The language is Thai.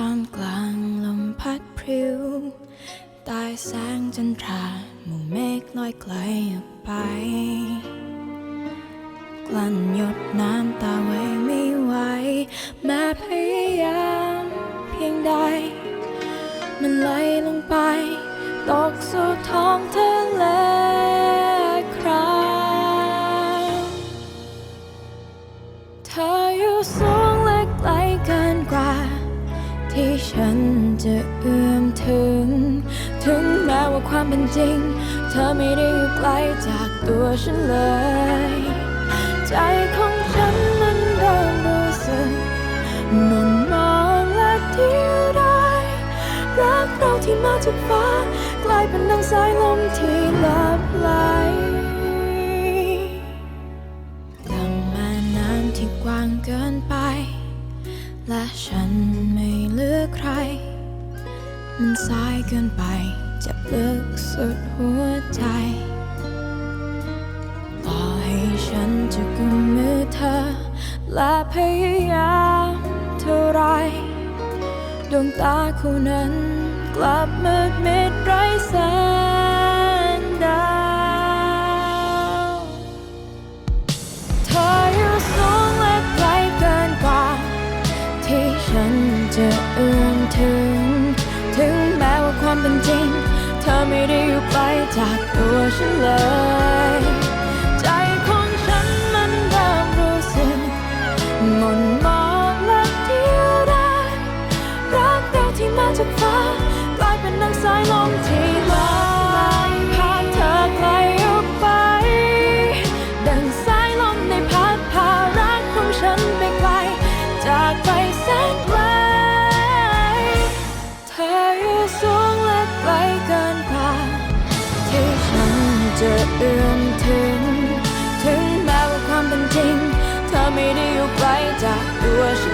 ท่ามกลางลมพัดพริ้วใต้แสงจันทราหมู่เมฆลอยไกลออกไป กลั้นหยดน้ำตาไว้ไม่ไหวแม้พยายามเพียงใด มันไหลลงไปตกสู่ท้องทะเลคราวเธออยู่ ที่ฉันจะเอื้อมถึง ถึงแม้ว่าความเป็นจริง เธอไม่ได้อยู่ไกลจากตัวฉันเลย ใจของฉันนั้นเริ่มรู้สึกหมุนมองและเดียวดายรักเราที่มาจากฟ้า กลายเป็นดังสายลมที่ลับไหลดังแม่น้ำที่กว้างเกินไป และฉันไม่เหลือกใคร มันสายเกินไปจะลึกสุดหัวใจต่อให้ฉันจะกุมมือเธอ และพยายามเท่าไร ดวงตาคู่นั้นกลับมืดมิดไร้แสง เป็นจริง เธอไม่ได้อยู่ไกลจากตัวฉันเลย ใจของฉันมันเริ่มรู้สึกหมุนมองและเดียวดายรักเราที่มาจากฟ้ากลายเป็นดังสายลมที่ จะเอื้อมถึง ถึงแม้ว่าความเป็นจริง เธอไม่ได้อยู่ไกลจากตัวฉัน